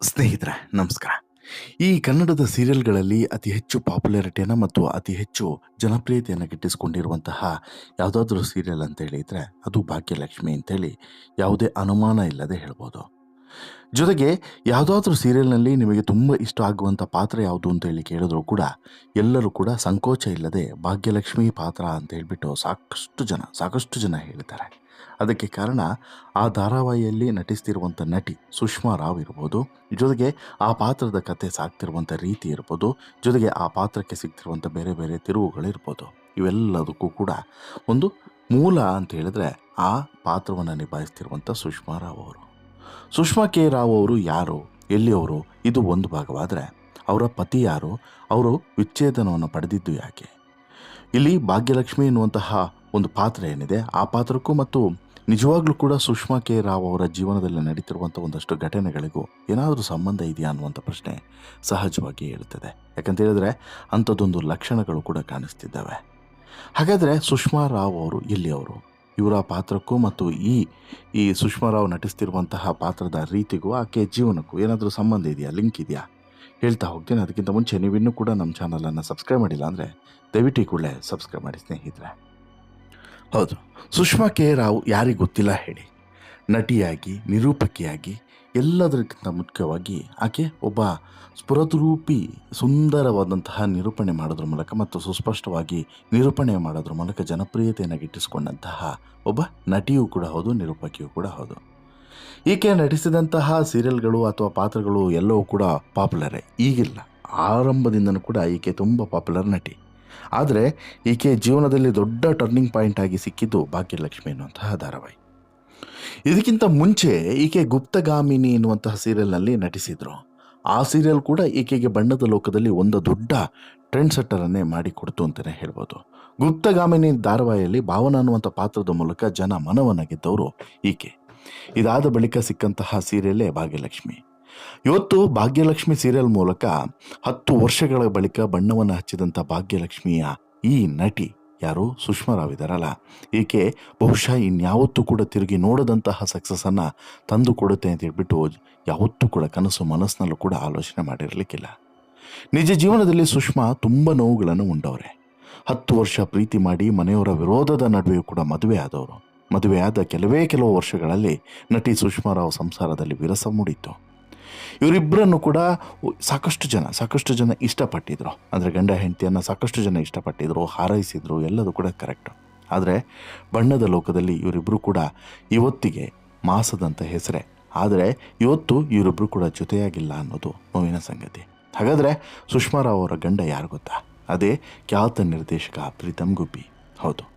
ಸ್ನೇಹಿತರೆ, ನಮಸ್ಕಾರ. ಈ ಕನ್ನಡದ ಸೀರಿಯಲ್ಗಳಲ್ಲಿ ಅತಿ ಹೆಚ್ಚು ಪಾಪ್ಯುಲಾರಿಟಿಯನ್ನು ಮತ್ತು ಅತಿ ಹೆಚ್ಚು ಜನಪ್ರಿಯತೆಯನ್ನು ಗಿಟ್ಟಿಸ್ಕೊಂಡಿರುವಂತಹ ಯಾವುದಾದ್ರೂ ಸೀರಿಯಲ್ ಅಂತ ಹೇಳಿದರೆ, ಅದು ಭಾಗ್ಯಲಕ್ಷ್ಮಿ ಅಂತೇಳಿ ಯಾವುದೇ ಅನುಮಾನ ಇಲ್ಲದೆ ಹೇಳ್ಬೋದು. ಜೊತೆಗೆ ಯಾವುದಾದ್ರೂ ಸೀರಿಯಲ್ನಲ್ಲಿ ನಿಮಗೆ ತುಂಬ ಇಷ್ಟ ಆಗುವಂಥ ಪಾತ್ರ ಯಾವುದು ಅಂತ ಹೇಳಿ ಕೇಳಿದ್ರು ಕೂಡ ಎಲ್ಲರೂ ಕೂಡ ಸಂಕೋಚ ಇಲ್ಲದೆ ಭಾಗ್ಯಲಕ್ಷ್ಮಿ ಪಾತ್ರ ಅಂತ ಹೇಳಿಬಿಟ್ಟು ಸಾಕಷ್ಟು ಜನ ಸಾಕಷ್ಟು ಜನ ಹೇಳ್ತಾರೆ ಅದಕ್ಕೆ ಕಾರಣ ಆ ಧಾರಾವಾಹಿಯಲ್ಲಿ ನಟಿಸ್ತಿರುವಂಥ ನಟಿ ಸುಷ್ಮಾ ರಾವ್ ಇರ್ಬೋದು, ಜೊತೆಗೆ ಆ ಪಾತ್ರದ ಕತೆ ಸಾಕ್ತಿರುವಂಥ ರೀತಿ ಇರ್ಬೋದು, ಜೊತೆಗೆ ಆ ಪಾತ್ರಕ್ಕೆ ಸಿಗ್ತಿರುವಂಥ ಬೇರೆ ಬೇರೆ ತಿರುವುಗಳಿರ್ಬೋದು. ಇವೆಲ್ಲದಕ್ಕೂ ಕೂಡ ಒಂದು ಮೂಲ ಅಂತ ಹೇಳಿದ್ರೆ ಆ ಪಾತ್ರವನ್ನು ನಿಭಾಯಿಸ್ತಿರುವಂಥ ಸುಷ್ಮಾ ರಾವ್ ಅವರು. ಸುಷ್ಮಾ ಕೆ ರಾವ್ ಅವರು ಯಾರು ಎಲ್ಲಿಯವರು ಇದು ಒಂದು ಭಾಗವಾದರೆ ಅವರ ಪತಿ ಯಾರು, ಅವರು ವಿಚ್ಛೇದನವನ್ನು ಪಡೆದಿದ್ದು ಯಾಕೆ? ಇಲ್ಲಿ ಭಾಗ್ಯಲಕ್ಷ್ಮಿ ಎನ್ನುವಂತಹ ಒಂದು ಪಾತ್ರ ಏನಿದೆ, ಆ ಪಾತ್ರಕ್ಕೂ ಮತ್ತು ನಿಜವಾಗ್ಲೂ ಕೂಡ ಸುಷ್ಮಾ ಕೆ. ರಾವ್ ಅವರ ಜೀವನದಲ್ಲಿ ನಡೀತಿರುವಂಥ ಒಂದಷ್ಟು ಘಟನೆಗಳಿಗೂ ಏನಾದರೂ ಸಂಬಂಧ ಇದೆಯಾ ಅನ್ನುವಂಥ ಪ್ರಶ್ನೆ ಸಹಜವಾಗಿ ಹೇಳುತ್ತದೆ ಯಾಕಂತ ಹೇಳಿದ್ರೆ ಅಂಥದ್ದೊಂದು ಲಕ್ಷಣಗಳು ಕೂಡ ಕಾಣಿಸ್ತಿದ್ದಾವೆ. ಹಾಗಾದರೆ ಸುಷ್ಮಾ ರಾವ್ ಅವರು ಎಲ್ಲಿಯವರು ಇವರ ಪಾತ್ರಕ್ಕೂ ಮತ್ತು ಈ ಈ ಸುಷ್ಮಾ ರಾವ್ ನಟಿಸ್ತಿರುವಂತಹ ಪಾತ್ರದ ರೀತಿಗೂ, ಆಕೆ ಜೀವನಕ್ಕೂ ಏನಾದರೂ ಸಂಬಂಧ ಇದೆಯಾ, ಲಿಂಕ್ ಇದೆಯಾ? ಹೇಳ್ತಾ ಹೋಗ್ತೀನಿ. ಅದಕ್ಕಿಂತ ಮುಂಚೆ ನೀವಿನ್ನೂ ಕೂಡ ನಮ್ಮ ಚಾನಲನ್ನು ಸಬ್ಸ್ಕ್ರೈಬ್ ಮಾಡಿಲ್ಲ ಅಂದರೆ ದಯವಿಟ್ಟು ಕೂಡಲೇ ಸಬ್ಸ್ಕ್ರೈಬ್ ಮಾಡಿ ಸ್ನೇಹಿತರೆ. ಹೌದು. ಸುಷ್ಮಾ ಕೆ. ರಾವ್ ಯಾರಿಗೆ ಗೊತ್ತಿಲ್ಲ ಹೇಳಿ. ನಟಿಯಾಗಿ, ನಿರೂಪಕಿಯಾಗಿ, ಎಲ್ಲದಕ್ಕಿಂತ ಮುಖ್ಯವಾಗಿ ಆಕೆ ಒಬ್ಬ ಸ್ಫುರದ್ರೂಪಿ ಸುಂದರವಾದಂತಹ ನಿರೂಪಣೆ ಮಾಡೋದ್ರ ಮೂಲಕ ಮತ್ತು ಸುಸ್ಪಷ್ಟವಾಗಿ ನಿರೂಪಣೆ ಮಾಡೋದ್ರ ಮೂಲಕ ಜನಪ್ರಿಯತೆಯನ್ನು ಗಿಟ್ಟಿಸಿಕೊಂಡಂತಹ ಒಬ್ಬ ನಟಿಯೂ ಕೂಡ ಹೌದು, ನಿರೂಪಕಿಯೂ ಕೂಡ ಹೌದು. ಈಕೆ ನಟಿಸಿದಂತಹ ಸೀರಿಯಲ್ಗಳು ಅಥವಾ ಪಾತ್ರಗಳು ಎಲ್ಲವೂ ಕೂಡ ಪಾಪ್ಯುಲರೇ. ಈಗಿಲ್ಲ. ಆರಂಭದಿಂದನೂ ಕೂಡ ಈಕೆ ತುಂಬ ಪಾಪ್ಯುಲರ್ ನಟಿ. ಆದರೆ ಈಕೆ ಜೀವನದಲ್ಲಿ ದೊಡ್ಡ ಟರ್ನಿಂಗ್ ಪಾಯಿಂಟ್ ಆಗಿ ಸಿಕ್ಕಿದ್ದು ಭಾಗ್ಯಲಕ್ಷ್ಮಿ ಎನ್ನುವಂತಹ ಧಾರಾವಾಹಿ. ಇದಕ್ಕಿಂತ ಮುಂಚೆ ಈಕೆ ಗುಪ್ತಗಾಮಿನಿ ಎನ್ನುವಂತಹ ಸೀರಿಯಲ್ನಲ್ಲಿ ನಟಿಸಿದ್ರು. ಆ ಸೀರಿಯಲ್ ಕೂಡ ಈಕೆಗೆ ಬಣ್ಣದ ಲೋಕದಲ್ಲಿ ಒಂದು ದೊಡ್ಡ ಟ್ರೆಂಡ್ ಸೆಟ್ಟರನ್ನೇ ಮಾಡಿಕೊಡ್ತು ಅಂತಲೇ ಹೇಳ್ಬೋದು. ಗುಪ್ತಗಾಮಿನಿ ಧಾರಾವಾಹಿಯಲ್ಲಿ ಭಾವನ ಅನ್ನುವಂಥ ಪಾತ್ರದ ಮೂಲಕ ಜನ ಮನವನ್ನ ಗೆದ್ದವರು ಈಕೆ. ಇದಾದ ಬಳಿಕ ಸಿಕ್ಕಂತಹ ಸೀರಿಯಲ್ಲೇ ಭಾಗ್ಯಲಕ್ಷ್ಮಿ. ಇವತ್ತು ಭಾಗ್ಯಲಕ್ಷ್ಮಿ ಸೀರಿಯಲ್ ಮೂಲಕ ಹತ್ತು ವರ್ಷಗಳ ಬಳಿಕ ಬಣ್ಣವನ್ನು ಹಚ್ಚಿದಂಥ ಭಾಗ್ಯಲಕ್ಷ್ಮಿಯ ಈ ನಟಿ ಯಾರು? ಸುಷ್ಮಾ ರಾವ್ ಇದಾರಲ್ಲ ಈಕೆ ಬಹುಶಃ ಇನ್ಯಾವತ್ತೂ ಕೂಡ ತಿರುಗಿ ನೋಡದಂತಹ ಸಕ್ಸಸ್ಸನ್ನು ತಂದು ಕೊಡುತ್ತೆ ಅಂತ ಹೇಳ್ಬಿಟ್ಟು ಯಾವತ್ತೂ ಕೂಡ ಕನಸು ಮನಸ್ಸಿನಲ್ಲೂ ಕೂಡ ಆಲೋಚನೆ ಮಾಡಿರಲಿಕ್ಕಿಲ್ಲ. ನಿಜ ಜೀವನದಲ್ಲಿ ಸುಷ್ಮಾ ತುಂಬ ನೋವುಗಳನ್ನು ಉಂಡವ್ರೆ. ಹತ್ತು ವರ್ಷ ಪ್ರೀತಿ ಮಾಡಿ ಮನೆಯವರ ವಿರೋಧದ ನಡುವೆಯೂ ಕೂಡ ಮದುವೆ ಆದವರು. ಮದುವೆಯಾದ ಕೆಲವೇ ಕೆಲವು ವರ್ಷಗಳಲ್ಲಿ ನಟಿ ಸುಷ್ಮಾ ರಾವ್ ಸಂಸಾರದಲ್ಲಿ ವಿರಸ ಮೂಡಿತ್ತು. ಇವರಿಬ್ಬರನ್ನು ಕೂಡ ಸಾಕಷ್ಟು ಜನ ಸಾಕಷ್ಟು ಜನ ಇಷ್ಟಪಟ್ಟಿದ್ರು. ಅಂದರೆ ಗಂಡ ಹೆಂಡತಿಯನ್ನು ಸಾಕಷ್ಟು ಜನ ಇಷ್ಟಪಟ್ಟಿದ್ರು, ಹಾರೈಸಿದ್ರು, ಎಲ್ಲದೂ ಕೂಡ ಕರೆಕ್ಟು ಆದರೆ ಬಣ್ಣದ ಲೋಕದಲ್ಲಿ ಇವರಿಬ್ಬರು ಕೂಡ ಇವತ್ತಿಗೆ ಮಾಸದಂತ ಹೆಸರೇ. ಆದರೆ ಇವತ್ತು ಇವರಿಬ್ಬರು ಕೂಡ ಜೊತೆಯಾಗಿಲ್ಲ ಅನ್ನೋದು ನೋವಿನ ಸಂಗತಿ. ಹಾಗಾದರೆ ಸುಷ್ಮಾ ರಾವ್ ಅವರ ಗಂಡ ಯಾರು ಗೊತ್ತಾ? ಅದೇ ಖ್ಯಾತ ನಿರ್ದೇಶಕ ಪ್ರೀತಮ್ ಗುಬ್ಬಿ. ಹೌದು.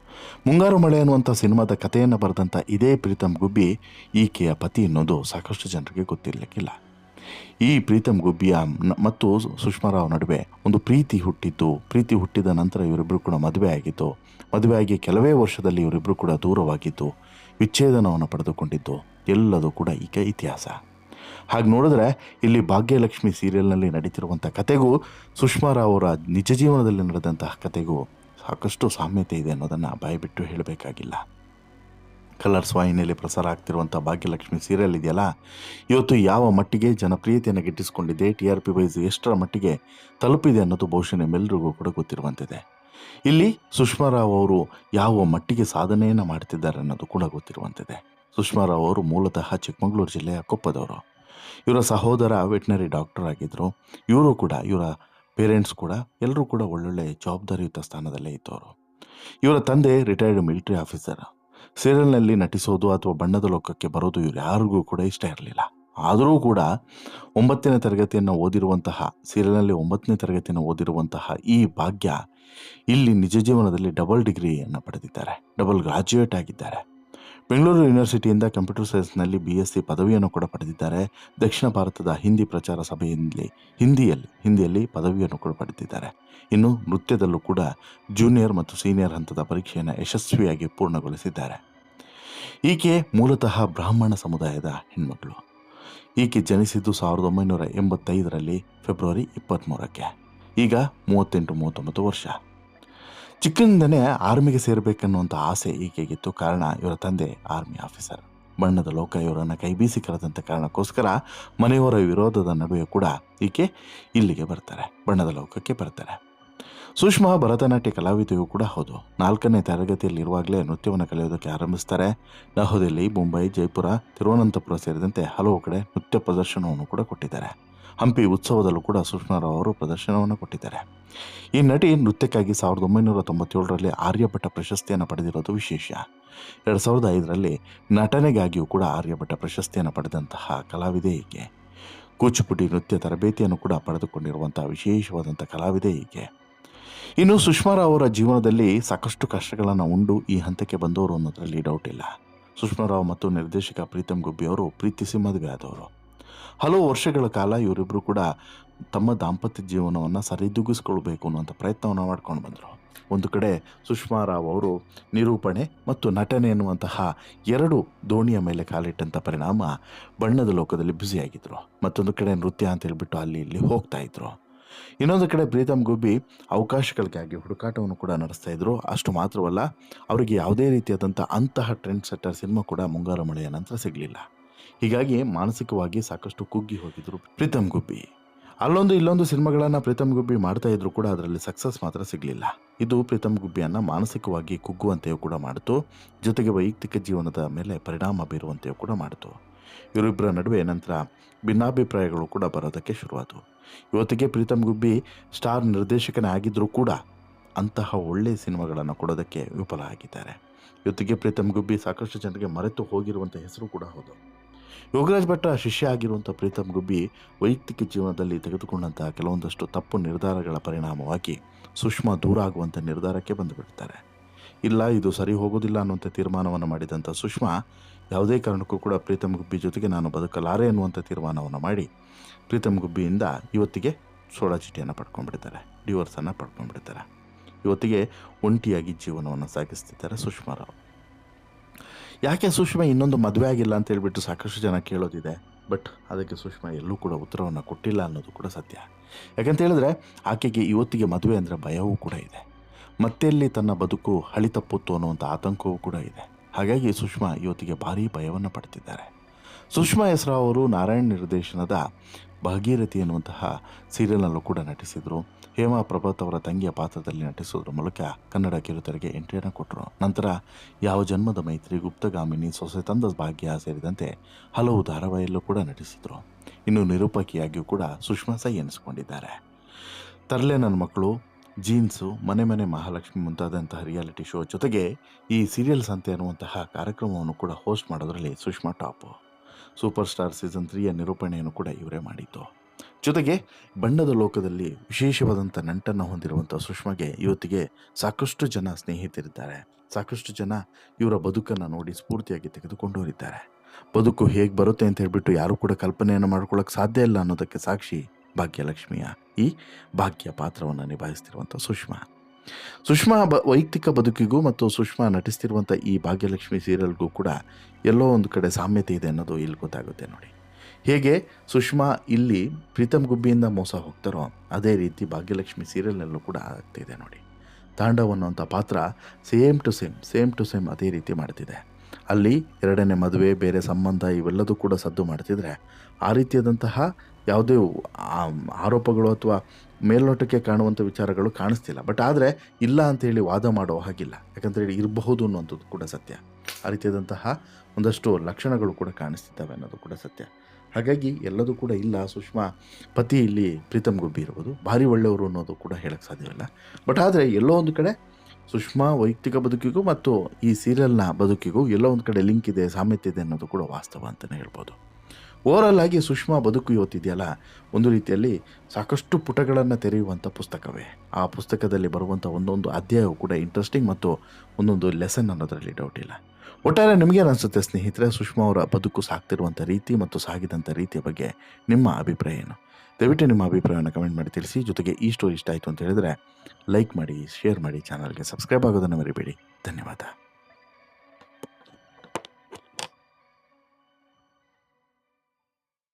ಮುಂಗಾರು ಮಳೆ ಅನ್ನುವಂಥ ಸಿನಿಮಾದ ಕಥೆಯನ್ನು ಬರೆದಂಥ ಇದೇ ಪ್ರೀತಮ್ ಗುಬ್ಬಿ ಈಕೆಯ ಪತಿ ಅನ್ನೋದು ಸಾಕಷ್ಟು ಜನರಿಗೆ ಗೊತ್ತಿರಲಿಕ್ಕಿಲ್ಲ. ಈ ಪ್ರೀತಮ್ ಗುಬ್ಬಿಯ ಮತ್ತು ಸುಷ್ಮಾ ರಾವ್ ನಡುವೆ ಒಂದು ಪ್ರೀತಿ ಹುಟ್ಟಿತ್ತು ಪ್ರೀತಿ ಹುಟ್ಟಿದ ನಂತರ ಇವರಿಬ್ಬರು ಕೂಡ ಮದುವೆ ಆಗಿತ್ತು. ಮದುವೆಯಾಗಿ ಕೆಲವೇ ವರ್ಷದಲ್ಲಿ ಇವರಿಬ್ಬರು ಕೂಡ ದೂರವಾಗಿದ್ದು ವಿಚ್ಛೇದನವನ್ನು ಪಡೆದುಕೊಂಡಿದ್ದು ಎಲ್ಲದೂ ಕೂಡ ಈಗ ಇತಿಹಾಸ. ಹಾಗೆ ನೋಡಿದ್ರೆ ಇಲ್ಲಿ ಭಾಗ್ಯಲಕ್ಷ್ಮಿ ಸೀರಿಯಲ್ನಲ್ಲಿ ನಡೀತಿರುವಂಥ ಕತೆಗೂ ಸುಷ್ಮಾ ರಾವ್ ಅವರ ನಿಜ ಜೀವನದಲ್ಲಿ ನಡೆದಂತಹ ಕತೆಗೂ ಸಾಕಷ್ಟು ಸಾಮ್ಯತೆ ಇದೆ ಅನ್ನೋದನ್ನು ಬಾಯಿಬಿಟ್ಟು ಹೇಳಬೇಕಾಗಿಲ್ಲ. ಕಲರ್ಸ್ ವಾಹಿನಿಯಲ್ಲಿ ಪ್ರಸಾರ ಆಗ್ತಿರುವಂಥ ಭಾಗ್ಯಲಕ್ಷ್ಮಿ ಸೀರಿಯಲ್ ಇದೆಯಲ್ಲ? ಇವತ್ತು ಯಾವ ಮಟ್ಟಿಗೆ ಜನಪ್ರಿಯತೆಯನ್ನು ಗಿಟ್ಟಿಸಿಕೊಂಡಿದೆ? ಟಿ ಆರ್ ಪಿ ವೈಸ್ ಎಷ್ಟರ ಮಟ್ಟಿಗೆ ತಲುಪಿದೆ ಅನ್ನೋದು ಬಹುಶಃ ನಿಮ್ಮೆಲ್ಲರಿಗೂ ಕೂಡ ಗೊತ್ತಿರುವಂತಿದೆ. ಇಲ್ಲಿ ಸುಷ್ಮಾ ರಾವ್ ಅವರು ಯಾವ ಮಟ್ಟಿಗೆ ಸಾಧನೆಯನ್ನು ಮಾಡ್ತಿದ್ದಾರೆ ಅನ್ನೋದು ಕೂಡ ಗೊತ್ತಿರುವಂತಿದೆ. ಸುಷ್ಮಾ ರಾವ್ ಅವರು ಮೂಲತಃ ಚಿಕ್ಕಮಗಳೂರು ಜಿಲ್ಲೆಯ ಕೊಪ್ಪದವರು. ಇವರ ಸಹೋದರ ವೆಟ್ನರಿ ಡಾಕ್ಟರ್ ಆಗಿದ್ದರು ಇವರು ಕೂಡ, ಇವರ ಪೇರೆಂಟ್ಸ್ ಕೂಡ ಎಲ್ಲರೂ ಕೂಡ ಒಳ್ಳೊಳ್ಳೆ ಜವಾಬ್ದಾರಿಯುತ ಸ್ಥಾನದಲ್ಲೇ ಇದ್ದವರು. ಇವರ ತಂದೆ ರಿಟೈರ್ಡ್ ಮಿಲಿಟರಿ ಆಫೀಸರ್ ಸೀರಿಯಲ್ನಲ್ಲಿ ನಟಿಸೋದು ಅಥವಾ ಬಣ್ಣದ ಲೋಕಕ್ಕೆ ಬರೋದು ಇವ್ರು ಯಾರಿಗೂ ಕೂಡ ಇಷ್ಟ ಇರಲಿಲ್ಲ. ಆದರೂ ಕೂಡ ಒಂಬತ್ತನೇ ತರಗತಿಯನ್ನು ಓದಿರುವಂತಹ, ಸೀರಿಯಲ್ನಲ್ಲಿ ಒಂಬತ್ತನೇ ತರಗತಿಯನ್ನು ಓದಿರುವಂತಹ ಈ ಭಾಗ್ಯ ಇಲ್ಲಿ ನಿಜ ಜೀವನದಲ್ಲಿ ಡಬಲ್ ಡಿಗ್ರಿಯನ್ನು ಪಡೆದಿದ್ದಾರೆ. ಡಬಲ್ ಗ್ರಾಜ್ಯುಯೇಟ್ ಆಗಿದ್ದಾರೆ. ಬೆಂಗಳೂರು ಯೂನಿವರ್ಸಿಟಿಯಿಂದ ಕಂಪ್ಯೂಟರ್ ಸೈನ್ಸ್ನಲ್ಲಿ ಬಿ ಎಸ್ ಸಿ ಪದವಿಯನ್ನು ಕೂಡ ಪಡೆದಿದ್ದಾರೆ. ದಕ್ಷಿಣ ಭಾರತದ ಹಿಂದಿ ಪ್ರಚಾರ ಸಭೆಯಲ್ಲಿ, ಹಿಂದಿಯಲ್ಲಿ ಹಿಂದಿಯಲ್ಲಿ ಪದವಿಯನ್ನು ಕೂಡ ಪಡೆದಿದ್ದಾರೆ. ಇನ್ನು ನೃತ್ಯದಲ್ಲೂ ಕೂಡ ಜೂನಿಯರ್ ಮತ್ತು ಸೀನಿಯರ್ ಹಂತದ ಪರೀಕ್ಷೆಯನ್ನು ಯಶಸ್ವಿಯಾಗಿ ಪೂರ್ಣಗೊಳಿಸಿದ್ದಾರೆ. ಈಕೆ ಮೂಲತಃ ಬ್ರಾಹ್ಮಣ ಸಮುದಾಯದ ಹೆಣ್ಮಗಳು. ಈಕೆ ಜನಿಸಿದ್ದು ಸಾವಿರದ ಒಂಬೈನೂರ ಎಂಬತ್ತೈದರಲ್ಲಿ ಫೆಬ್ರವರಿ ಇಪ್ಪತ್ತ್ಮೂರಕ್ಕೆ ಈಗ ಮೂವತ್ತೆಂಟು, ಮೂವತ್ತೊಂಬತ್ತು ವರ್ಷ. ಚಿಕ್ಕಂದನೇ ಆರ್ಮಿಗೆ ಸೇರಬೇಕನ್ನುವಂಥ ಆಸೆ ಈಕೆಗಿತ್ತು ಕಾರಣ ಇವರ ತಂದೆ ಆರ್ಮಿ ಆಫೀಸರ್. ಬಣ್ಣದ ಲೋಕ ಇವರನ್ನು ಕೈಬೀಸಿ ಕರೆದಂಥ ಕಾರಣಕ್ಕೋಸ್ಕರ ಮನೆಯವರ ವಿರೋಧದ ನಡುವೆ ಕೂಡ ಈಕೆ ಇಲ್ಲಿಗೆ ಬರ್ತಾರೆ. ಬಣ್ಣದ ಲೋಕಕ್ಕೆ ಬರ್ತಾರೆ. ಸುಷ್ಮಾ ಭರತನಾಟ್ಯ ಕಲಾವಿದೆಯೂ ಕೂಡ ಹೌದು. ನಾಲ್ಕನೇ ತರಗತಿಯಲ್ಲಿರುವಾಗಲೇ ನೃತ್ಯವನ್ನು ಕಲಿಯೋದಕ್ಕೆ ಆರಂಭಿಸ್ತಾರೆ. ನವದೆಹಲಿ, ಮುಂಬೈ, ಜೈಪುರ, ತಿರುವನಂತಪುರ ಸೇರಿದಂತೆ ಹಲವು ಕಡೆ ನೃತ್ಯ ಪ್ರದರ್ಶನವನ್ನು ಕೂಡ ಕೊಟ್ಟಿದ್ದಾರೆ. ಹಂಪಿ ಉತ್ಸವದಲ್ಲೂ ಕೂಡ ಸುಷ್ಮಾರಾವ್ ಅವರು ಪ್ರದರ್ಶನವನ್ನು ಕೊಟ್ಟಿದ್ದಾರೆ. ಈ ನಟಿ ನೃತ್ಯಕ್ಕಾಗಿ ಸಾವಿರದ ಒಂಬೈನೂರ ತೊಂಬತ್ತೇಳರಲ್ಲಿ ಆರ್ಯಭಟ್ಟ ಪ್ರಶಸ್ತಿಯನ್ನು ಪಡೆದಿರೋದು ವಿಶೇಷ. ಎರಡು ಸಾವಿರದ ಐದರಲ್ಲಿ ನಟನೆಗಾಗಿಯೂ ಕೂಡ ಆರ್ಯಭಟ್ಟ ಪ್ರಶಸ್ತಿಯನ್ನು ಪಡೆದಂತಹ ಕಲಾವಿದೆ ಈಕೆ. ಕೂಚುಪುಡಿ ನೃತ್ಯ ತರಬೇತಿಯನ್ನು ಕೂಡ ಪಡೆದುಕೊಂಡಿರುವಂತಹ ವಿಶೇಷವಾದಂಥ ಕಲಾವಿದೆ ಈಕೆ. ಇನ್ನು ಸುಷ್ಮಾರಾವ್ ಅವರ ಜೀವನದಲ್ಲಿ ಸಾಕಷ್ಟು ಕಷ್ಟಗಳನ್ನು ಉಂಡು ಈ ಹಂತಕ್ಕೆ ಬಂದವರು ಅನ್ನೋದರಲ್ಲಿ ಡೌಟ್ ಇಲ್ಲ. ಸುಷ್ಮಾರಾವ್ ಮತ್ತು ನಿರ್ದೇಶಕ ಪ್ರೀತಮ್ ಗುಬ್ಬಿ ಅವರು ಪ್ರೀತಿಸಿ ಮದುವೆ ಆದವರು ಹಲವು ವರ್ಷಗಳ ಕಾಲ ಇವರಿಬ್ಬರು ಕೂಡ ತಮ್ಮ ದಾಂಪತ್ಯ ಜೀವನವನ್ನು ಸರಿದೂಗಿಸ್ಕೊಳ್ಬೇಕು ಅನ್ನುವಂಥ ಪ್ರಯತ್ನವನ್ನು ಮಾಡ್ಕೊಂಡು ಬಂದರು. ಒಂದು ಕಡೆ ಸುಷ್ಮಾ ರಾವ್ ಅವರು ನಿರೂಪಣೆ ಮತ್ತು ನಟನೆ ಎನ್ನುವಂತಹ ಎರಡು ದೋಣಿಯ ಮೇಲೆ ಕಾಲಿಟ್ಟಂಥ ಪರಿಣಾಮ ಬಣ್ಣದ ಲೋಕದಲ್ಲಿ ಬ್ಯುಸಿಯಾಗಿದ್ದರು ಮತ್ತೊಂದು ಕಡೆ ನೃತ್ಯ ಅಂತ ಹೇಳಿಬಿಟ್ಟು ಅಲ್ಲಿ ಇಲ್ಲಿ ಹೋಗ್ತಾ ಇದ್ರು. ಇನ್ನೊಂದು ಕಡೆ ಪ್ರೀತಮ್ ಗುಬ್ಬಿ ಅವಕಾಶಗಳಿಗಾಗಿ ಹುಡುಕಾಟವನ್ನು ಕೂಡ ನಡೆಸ್ತಾ ಇದ್ರು. ಅಷ್ಟು ಮಾತ್ರವಲ್ಲ, ಅವರಿಗೆ ಯಾವುದೇ ರೀತಿಯಾದಂಥ ಅಂತಹ ಟ್ರೆಂಡ್ ಸೆಟ್ಟರ್ ಸಿನಿಮಾ ಕೂಡ ಮುಂಗಾರು ಮಳೆಯ ನಂತರ ಸಿಗಲಿಲ್ಲ. ಹೀಗಾಗಿ ಮಾನಸಿಕವಾಗಿ ಸಾಕಷ್ಟು ಕುಗ್ಗಿ ಹೋಗಿದ್ರು ಪ್ರೀತಮ್ ಗುಬ್ಬಿ. ಅಲ್ಲೊಂದು ಇಲ್ಲೊಂದು ಸಿನಿಮಾಗಳನ್ನು ಪ್ರೀತಮ್ ಗುಬ್ಬಿ ಮಾಡ್ತಾ ಇದ್ರು ಕೂಡ ಅದರಲ್ಲಿ ಸಕ್ಸಸ್ ಮಾತ್ರ ಸಿಗಲಿಲ್ಲ. ಇದು ಪ್ರೀತಮ್ ಗುಬ್ಬಿಯನ್ನು ಮಾನಸಿಕವಾಗಿ ಕುಗ್ಗುವಂತೆಯೂ ಕೂಡ ಮಾಡಿತು, ಜೊತೆಗೆ ವೈಯಕ್ತಿಕ ಜೀವನದ ಮೇಲೆ ಪರಿಣಾಮ ಬೀರುವಂತೆಯೂ ಕೂಡ ಮಾಡಿತು. ಇವರಿಬ್ಬರ ನಡುವೆ ನಂತರ ಭಿನ್ನಾಭಿಪ್ರಾಯಗಳು ಕೂಡ ಬರೋದಕ್ಕೆ ಶುರುವಾದವು ಇವತ್ತಿಗೆ ಪ್ರೀತಮ್ ಗುಬ್ಬಿ ಸ್ಟಾರ್ ನಿರ್ದೇಶಕನೇ ಆಗಿದ್ದರೂ ಕೂಡ ಅಂತಹ ಒಳ್ಳೆಯ ಸಿನಿಮಾಗಳನ್ನು ಕೊಡೋದಕ್ಕೆ ವಿಫಲ ಆಗಿದ್ದಾರೆ. ಇವತ್ತಿಗೆ ಪ್ರೀತಮ್ ಗುಬ್ಬಿ ಸಾಕಷ್ಟು ಜನರಿಗೆ ಮರೆತು ಹೋಗಿರುವಂಥ ಹೆಸರು ಕೂಡ ಹೌದು. ಯೋಗರಾಜ್ ಭಟ್ಟ ಶಿಷ್ಯ ಆಗಿರುವಂಥ ಪ್ರೀತಮ್ ಗುಬ್ಬಿ ವೈಯಕ್ತಿಕ ಜೀವನದಲ್ಲಿ ತೆಗೆದುಕೊಂಡಂತಹ ಕೆಲವೊಂದಷ್ಟು ತಪ್ಪು ನಿರ್ಧಾರಗಳ ಪರಿಣಾಮವಾಗಿ ಸುಷ್ಮಾ ದೂರ ಆಗುವಂಥ ನಿರ್ಧಾರಕ್ಕೆ ಬಂದುಬಿಡ್ತಾರೆ. ಇಲ್ಲ, ಇದು ಸರಿ ಹೋಗೋದಿಲ್ಲ ಅನ್ನುವಂಥ ತೀರ್ಮಾನವನ್ನು ಮಾಡಿದಂಥ ಸುಷ್ಮಾ ಯಾವುದೇ ಕಾರಣಕ್ಕೂ ಕೂಡ ಪ್ರೀತಮ್ ಗುಬ್ಬಿ ಜೊತೆಗೆ ನಾನು ಬದುಕಲಾರೆ ಅನ್ನುವಂಥ ತೀರ್ಮಾನವನ್ನು ಮಾಡಿ ಪ್ರೀತಮ್ ಗುಬ್ಬಿಯಿಂದ ಇವತ್ತಿಗೆ ಸೋಡಾ ಚೀಟಿಯನ್ನು ಪಡ್ಕೊಂಡ್ಬಿಡ್ತಾರೆ, ಡಿವೋರ್ಸನ್ನು ಪಡ್ಕೊಂಡ್ಬಿಡ್ತಾರೆ. ಇವತ್ತಿಗೆ ಒಂಟಿಯಾಗಿ ಜೀವನವನ್ನು ಸಾಗಿಸ್ತಿದ್ದಾರೆ ಸುಷ್ಮಾ ರಾವ್. ಯಾಕೆ ಸುಷ್ಮಾ ಇನ್ನೊಂದು ಮದುವೆ ಆಗಿಲ್ಲ ಅಂತ ಹೇಳ್ಬಿಟ್ಟು ಸಾಕಷ್ಟು ಜನ ಕೇಳೋದಿದೆ? ಬಟ್ ಅದಕ್ಕೆ ಸುಷ್ಮಾ ಎಲ್ಲೂ ಕೂಡ ಉತ್ತರವನ್ನು ಕೊಟ್ಟಿಲ್ಲ ಅನ್ನೋದು ಕೂಡ ಸತ್ಯ. ಯಾಕಂತ ಹೇಳಿದ್ರೆ, ಆಕೆಗೆ ಇವತ್ತಿಗೆ ಮದುವೆ ಅಂದರೆ ಭಯವೂ ಕೂಡ ಇದೆ. ಮತ್ತೆಲ್ಲಿ ತನ್ನ ಬದುಕು ಹಳಿ ತಪ್ಪುತ್ತು ಅನ್ನುವಂಥ ಆತಂಕವೂ ಕೂಡ ಇದೆ. ಹಾಗಾಗಿ ಸುಷ್ಮಾ ಇವತ್ತಿಗೆ ಭಾರೀ ಭಯವನ್ನು ಪಡ್ತಿದ್ದಾರೆ. ಸುಷ್ಮಾ ಹೆಸರು ಅವರು ನಾರಾಯಣ್ ನಿರ್ದೇಶನದ ಭಾಗೀರಥಿ ಎನ್ನುವಂತಹ ಸೀರಿಯಲ್ನಲ್ಲೂ ಕೂಡ ನಟಿಸಿದರು. ಹೇಮಾ ಪ್ರಭಾತ್ ಅವರ ತಂಗಿಯ ಪಾತ್ರದಲ್ಲಿ ನಟಿಸೋದ್ರ ಮೂಲಕ ಕನ್ನಡ ಕಿರುತೆರೆಗೆ ಎಂಟ್ರಿಯನ್ನು ಕೊಟ್ಟರು ನಂತರ ಯಾವ ಜನ್ಮದ ಮೈತ್ರಿ, ಗುಪ್ತಗಾಮಿನಿ, ಸೊಸೆ ತಂದ ಭಾಗ್ಯ ಸೇರಿದಂತೆ ಹಲವು ಧಾರಾವಾಹಿಯಲ್ಲೂ ಕೂಡ ನಟಿಸಿದರು. ಇನ್ನು ನಿರೂಪಕಿಯಾಗಿಯೂ ಕೂಡ ಸುಷ್ಮಾ ಸೈ ಎನಿಸಿಕೊಂಡಿದ್ದಾರೆ. ತರಲೆ ನನ್ನ ಮಕ್ಕಳು, ಜೀನ್ಸು, ಮನೆ ಮನೆ ಮಹಾಲಕ್ಷ್ಮಿ ಮುಂತಾದಂತಹ ರಿಯಾಲಿಟಿ ಶೋ ಜೊತೆಗೆ ಈ ಸೀರಿಯಲ್ ಸಂತೆ ಅನ್ನುವಂತಹ ಕಾರ್ಯಕ್ರಮವನ್ನು ಕೂಡ ಹೋಸ್ಟ್ ಮಾಡೋದರಲ್ಲಿ Sushma top. Super star season ತ್ರೀಯ ನಿರೂಪಣೆಯನ್ನು ಕೂಡ ಇವರೇ ಮಾಡಿದ್ದು. ಜೊತೆಗೆ ಬಣ್ಣದ ಲೋಕದಲ್ಲಿ ವಿಶೇಷವಾದಂಥ ನಂಟನ್ನು ಹೊಂದಿರುವಂಥ ಸುಷ್ಮಾಗೆ ಇವತ್ತಿಗೆ ಸಾಕಷ್ಟು ಜನ ಸ್ನೇಹಿತರಿದ್ದಾರೆ. ಸಾಕಷ್ಟು ಜನ ಇವರ ಬದುಕನ್ನು ನೋಡಿ ಸ್ಫೂರ್ತಿಯಾಗಿ ತೆಗೆದುಕೊಂಡವರಿದ್ದಾರೆ ಬದುಕು ಹೇಗೆ ಬರುತ್ತೆ ಅಂತ ಹೇಳಿಬಿಟ್ಟು ಯಾರೂ ಕೂಡ ಕಲ್ಪನೆಯನ್ನು ಮಾಡ್ಕೊಳ್ಳೋಕೆ ಸಾಧ್ಯ ಇಲ್ಲ ಅನ್ನೋದಕ್ಕೆ ಸಾಕ್ಷಿ ಭಾಗ್ಯಲಕ್ಷ್ಮಿಯ ಈ ಭಾಗ್ಯ ಪಾತ್ರವನ್ನು ನಿಭಾಯಿಸ್ತಿರುವಂಥ ಸುಷ್ಮಾ. ಸುಷ್ಮಾ ಬ ವೈಯಕ್ತಿಕ ಬದುಕಿಗೂ ಮತ್ತು ಸುಷ್ಮಾ ನಟಿಸ್ತಿರುವಂಥ ಈ ಭಾಗ್ಯಲಕ್ಷ್ಮಿ ಸೀರಿಯಲ್ಗೂ ಕೂಡ ಎಲ್ಲೋ ಒಂದು ಕಡೆ ಸಾಮ್ಯತೆ ಇದೆ ಅನ್ನೋದು ಇಲ್ಲಿ ಗೊತ್ತಾಗುತ್ತೆ ನೋಡಿ. ಹೇಗೆ ಸುಷ್ಮಾ ಇಲ್ಲಿ ಪ್ರೀತಮ್ ಗುಬ್ಬಿಯಿಂದ ಮೋಸ ಹೋಗ್ತಾರೋ ಅದೇ ರೀತಿ ಭಾಗ್ಯಲಕ್ಷ್ಮಿ ಸೀರಿಯಲ್ನಲ್ಲೂ ಕೂಡ ಆಗ್ತಿದೆ ನೋಡಿ. ತಾಂಡವ್ ಅನ್ನುವಂಥ ಪಾತ್ರ same to same same to same ಅದೇ ರೀತಿ ಮಾಡ್ತಿದೆ. ಅಲ್ಲಿ ಎರಡನೇ ಮದುವೆ, ಬೇರೆ ಸಂಬಂಧ ಇವೆಲ್ಲದೂ ಕೂಡ ಸದ್ದು ಮಾಡ್ತಿದ್ರೆ ಆ ರೀತಿಯಾದಂತಹ ಯಾವುದೇ ಆರೋಪಗಳು ಅಥವಾ ಮೇಲ್ನೋಟಕ್ಕೆ ಕಾಣುವಂಥ ವಿಚಾರಗಳು ಕಾಣಿಸ್ತಿಲ್ಲ. ಬಟ್ ಆದರೆ ಇಲ್ಲ ಅಂತ ಹೇಳಿ ವಾದ ಮಾಡೋ ಹಾಗಿಲ್ಲ. ಯಾಕಂತೇಳಿ ಇರಬಹುದು ಅನ್ನುವಂಥದ್ದು ಕೂಡ ಸತ್ಯ. ಆ ರೀತಿಯಾದಂತಹ ಒಂದಷ್ಟು ಲಕ್ಷಣಗಳು ಕೂಡ ಕಾಣಿಸ್ತಿದ್ದಾವೆ ಅನ್ನೋದು ಕೂಡ ಸತ್ಯ. ಹಾಗಾಗಿ ಎಲ್ಲದೂ ಕೂಡ ಇಲ್ಲ. ಸುಷ್ಮಾ ಪತಿ ಇಲ್ಲಿ ಪ್ರೀತಮ್ ಗುಬ್ಬಿ ಇರ್ಬೋದು. ಭಾರಿ ಒಳ್ಳೆಯವರು ಅನ್ನೋದು ಕೂಡ ಹೇಳಕ್ಕೆ ಸಾಧ್ಯವಿಲ್ಲ ಬಟ್ ಆದರೆ ಎಲ್ಲೋ ಒಂದು ಕಡೆ ಸುಷ್ಮಾ ವೈಯಕ್ತಿಕ ಬದುಕಿಗೂ ಮತ್ತು ಈ ಸೀರಿಯಲ್ನ ಬದುಕಿಗೂ ಎಲ್ಲೋ ಒಂದು ಕಡೆ ಲಿಂಕ್ ಇದೆ, ಸಾಮ್ಯತೆ ಇದೆ ಅನ್ನೋದು ಕೂಡ ವಾಸ್ತವ ಅಂತಲೇ ಹೇಳ್ಬೋದು. ಓವರಲ್ ಆಗಿ ಸುಷ್ಮಾ ಬದುಕು ಇವತ್ತಿದೆಯಲ್ಲ ಒಂದು ರೀತಿಯಲ್ಲಿ ಸಾಕಷ್ಟು ಪುಟಗಳನ್ನು ತೆರೆಯುವಂಥ ಪುಸ್ತಕವೇ. ಆ ಪುಸ್ತಕದಲ್ಲಿ ಬರುವಂಥ ಒಂದೊಂದು ಅಧ್ಯಾಯವು ಕೂಡ ಇಂಟ್ರೆಸ್ಟಿಂಗ್ ಮತ್ತು ಒಂದೊಂದು ಲೆಸನ್ ಅನ್ನೋದರಲ್ಲಿ ಡೌಟ್ ಇಲ್ಲ. ಒಟ್ಟಾರೆ ನಿಮಗೇನು ಅನಿಸುತ್ತೆ ಸ್ನೇಹಿತರೆ? ಸುಷ್ಮಾ ಅವರ ಬದುಕು ಸಾಕ್ತಿರುವಂಥ ರೀತಿ ಮತ್ತು ಸಾಗಿದಂಥ ರೀತಿಯ ಬಗ್ಗೆ ನಿಮ್ಮ ಅಭಿಪ್ರಾಯ ಏನು? ದಯವಿಟ್ಟು ನಿಮ್ಮ ಅಭಿಪ್ರಾಯವನ್ನು ಕಮೆಂಟ್ ಮಾಡಿ ತಿಳಿಸಿ. ಜೊತೆಗೆ ಈ ಸ್ಟೋರಿ ಇಷ್ಟ ಆಯಿತು ಅಂತ ಹೇಳಿದರೆ ಲೈಕ್ ಮಾಡಿ ಶೇರ್ ಮಾಡಿ ಚಾನಲ್ಗೆ ಸಬ್ಸ್ಕ್ರೈಬ್ ಆಗೋದನ್ನು ಮರಿಬೇಡಿ. ಧನ್ಯವಾದ.